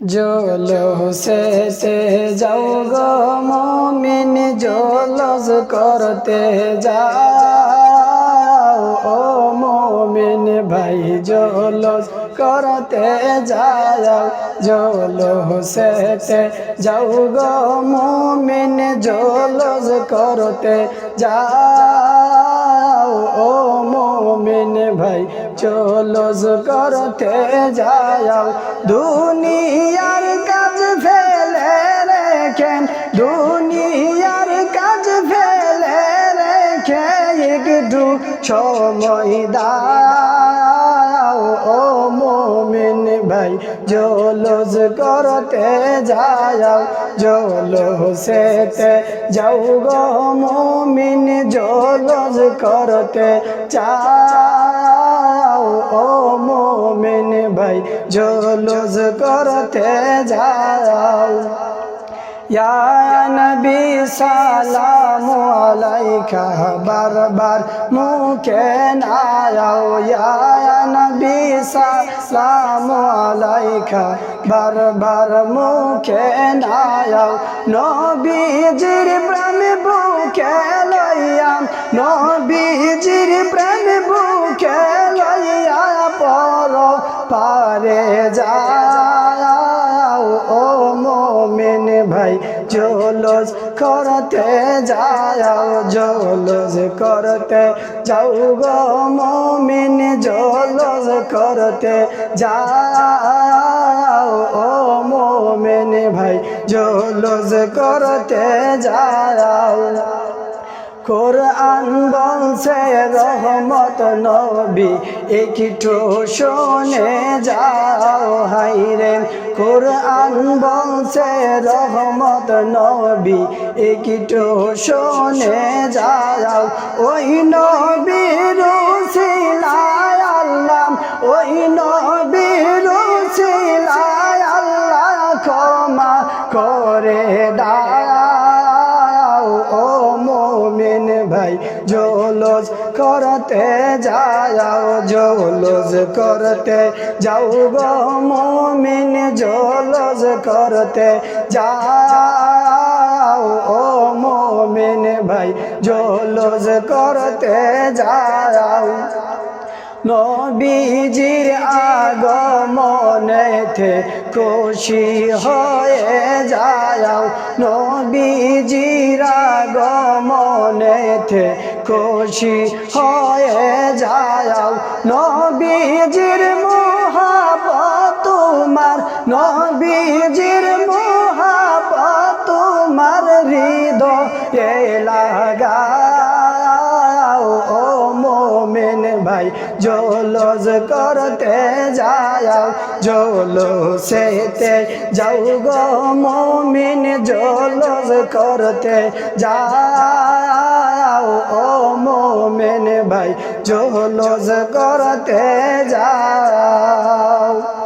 জলসেতে যাও গো মমিন জলস করতে যাও। ও মমিন ভাই জলস করতে যাও। জলসেতে যাও গো মমিন জলস করতে যাও। ভাই জলস করতে যাও দুনিয়ার কাজ ফেলে রেখেন, দুনিয়ার কাজ ফেলে রেখে একটু সময় দাও। ও মোমিন ভাই জলস করতে যাও জলসেতে যাও গো মোমিন জলস করতে যাও। ও মোমিন ভাই, জলস করতে যাও। নবী সালামু আলাইকা, বারবার মুখে নাও। নবী সালামু আলাইকা, বারবার মুখে নাও। নবীজির প্রেম বুকে লইয়াম নবীজির পারে যাও, ও মোমিন ভাই, জলস করতে যাও, জলস করতে যাও গো মোমিন, জলস করতে যাও, ও মোমিন ভাই, জলস করতে যাও। কোরআন বলছে রহমত নবী, একটু শোনে যাও হাইরে কোরআন বলছে, রহমত নবী, একটু শোনে যাও। ওই নবীর শিলায় আল্লাহ, ওই নবীর আল্লাহ ক্ষমা করে দাও। ও মোমিন ভাই জলস করতে যাও, জলস করতে যাও গো মোমিন, জলস করতে যাও ও মোমিন ভাই, জলস করতে যাও। নবীজির আগমনেতে খুশি হয়ে যাও, নবীজির আগমনেতে খুশি হয়ে যাও। নবীজির মহাবত তোমার, নবীজির মহাবত তোমার হৃদয়ে লাগাও। ও মোমেন ভাই, জলস করতে যাও, জলসেতে যাও গো মোমিন, জলস করতে যাও। ও মোমেন ভাই জহলজ করতে যাও।